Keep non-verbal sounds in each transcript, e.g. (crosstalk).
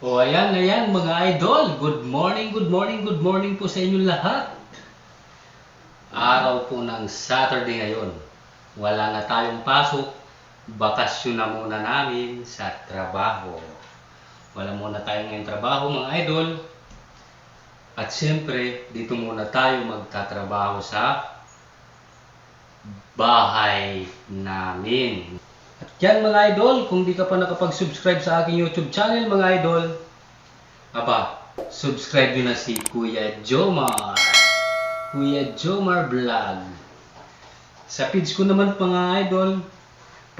O ayan, ayan mga idol. Good morning, good morning, good morning po sa inyo lahat. Araw po ng Saturday ngayon. Wala na tayong pasok. Bakasyon na muna namin sa trabaho. Wala muna tayo ngayong trabaho mga idol. At siyempre, dito muna tayo magtatrabaho sa bahay namin. Yan mga idol, kung di ka pa nakapag-subscribe sa aking YouTube channel mga idol, aba, subscribe nyo na si Kuya Jomar. Kuya Jomar Vlog. Sa page ko naman mga idol,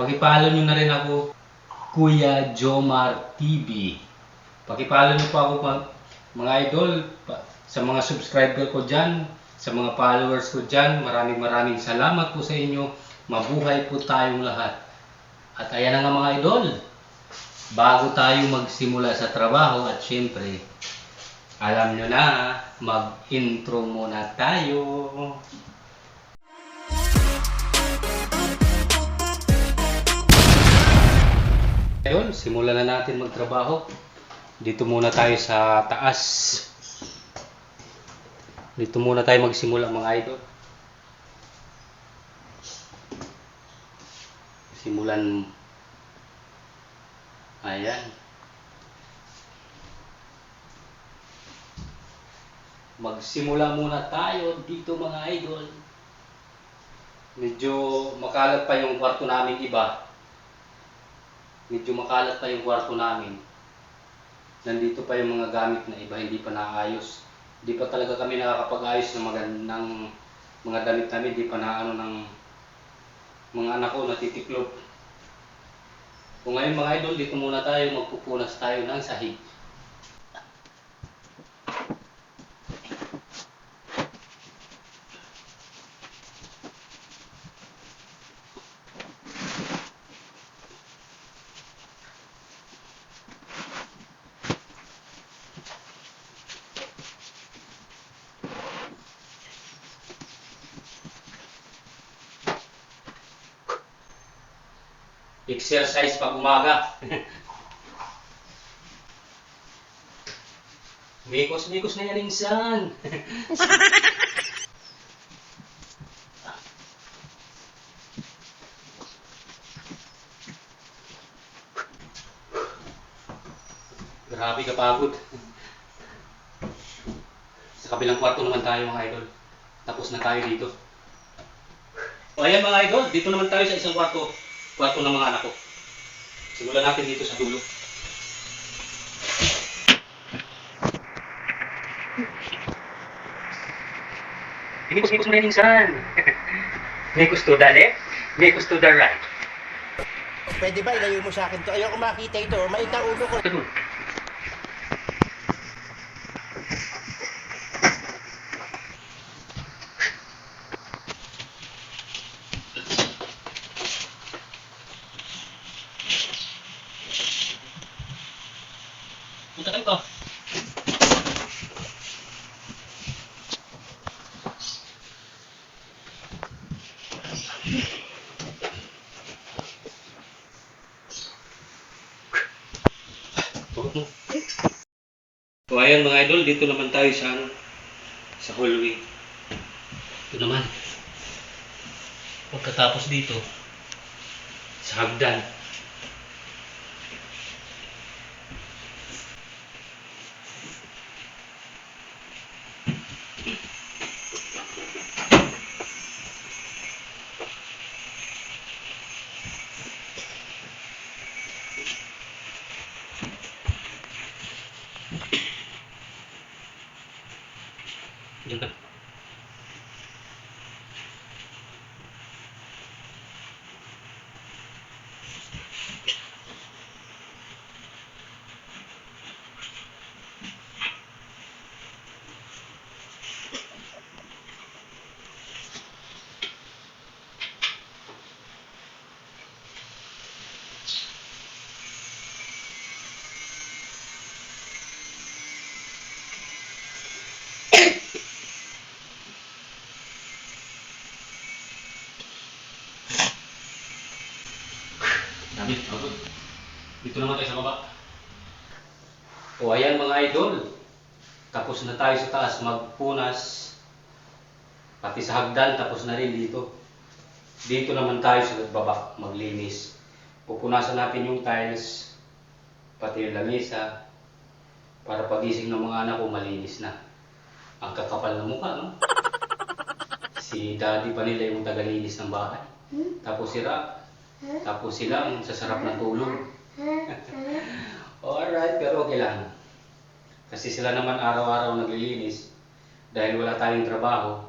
pakipalo nyo na rin ako, Kuya Jomar TV. Pakipalo nyo po ako pa- mga idol, pa- sa mga subscriber ko dyan, sa mga followers ko dyan, maraming maraming salamat po sa inyo. Mabuhay po tayong lahat. At ayan na nga mga idol, bago tayo magsimula sa trabaho at syempre, alam nyo na, mag-intro muna tayo. Ayun, simulan na natin magtrabaho. Dito muna tayo sa taas. Dito muna tayo magsimula mga idol. Simulan. Ayan. Magsimula muna tayo dito mga idol. Medyo makalat pa yung kwarto namin iba. Medyo makalat pa yung kwarto namin. Nandito pa yung mga gamit na iba, hindi pa naayos. Hindi pa talaga kami nakakapag-ayos ng magandang mga damit namin, hindi pa na ano ng mga anak ko natitiklop. Kung ngayon mga idol, dito muna tayo, magpupunas tayo ng sahig. Exercise pag umaga. Mikos-mikos na yan insan. Grabe ka pagod. Sa kabilang kwarto naman tayo mga idol. Tapos na tayo dito. O ayan mga idol, dito naman tayo sa isang kwarto. Kwarto ng mga anak ko. Simulan natin dito sa dulo. Hinikos-hikos mo na yun insan. Hikos to the left, hikos to the right. Pwede ba ilayo mo sa akin to? Ayoko makita ito. Maita ulo ko. So ayan mga idol, dito naman tayo sa ano, sa hallway. Ito naman. Pagkatapos dito, sa hagdan. jelek Dami, pagod. Dito naman tayo sa baba. O ayan mga idol, tapos na tayo sa taas magpunas. Pati sa hagdan, tapos na rin dito. Dito naman tayo sa baba, maglinis. Pupunasan natin yung tiles, pati yung lamesa, para pagising ng mga anak ko malinis na. Ang kakapal na mukha, no? Si daddy pa nila yung tagalinis ng bahay. Tapos si Ra, tapos sila ang sasarap ng tulog. (laughs) Alright, pero okay lang. Kasi sila naman araw-araw naglilinis. Dahil wala tayong trabaho,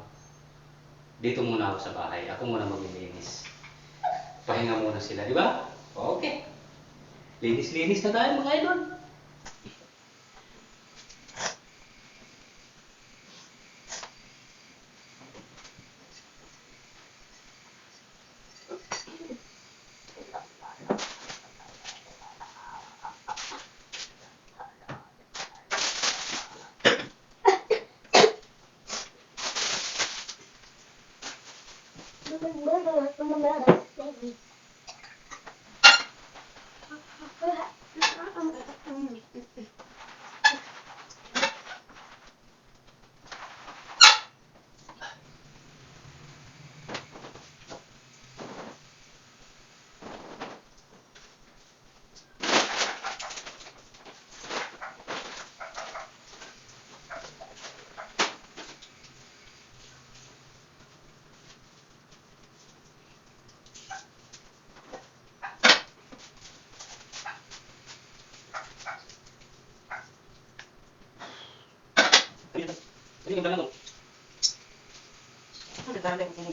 dito muna ako sa bahay. Ako muna maglilinis. Pahinga muna sila, di ba? Okay. Linis-linis na tayo mga idol. from the metal. 你给咱俩走。不止咱俩两个。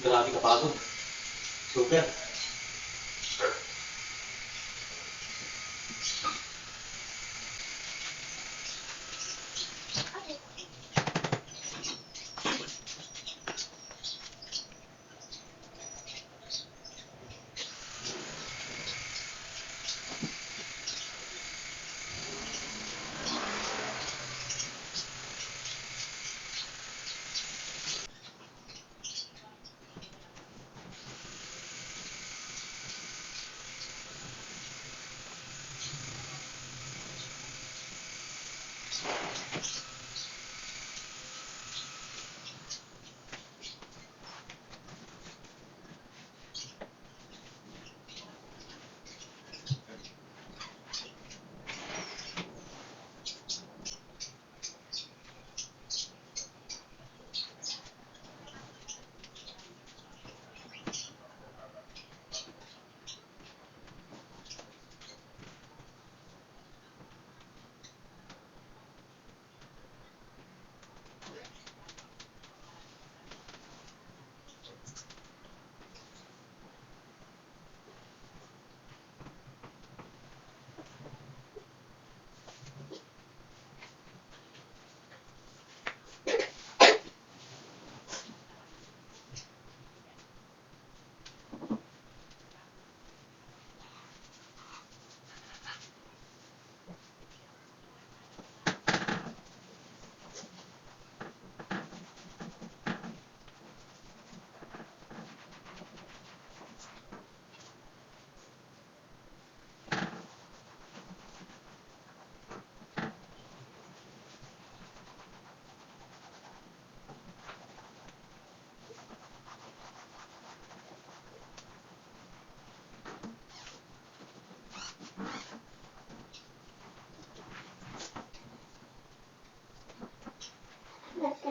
Grabe ka pagod. Super.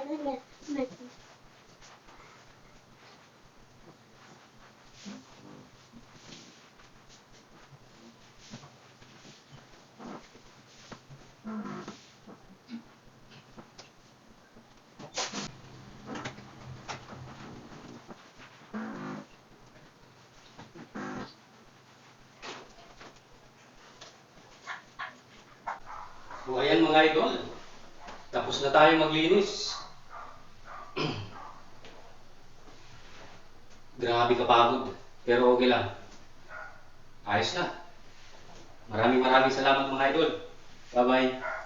So ayan mga idol, tapos na tayo maglinis. Grabe kapagod, pero okay lang. Ayos na. Maraming maraming salamat mga idol. Bye-bye.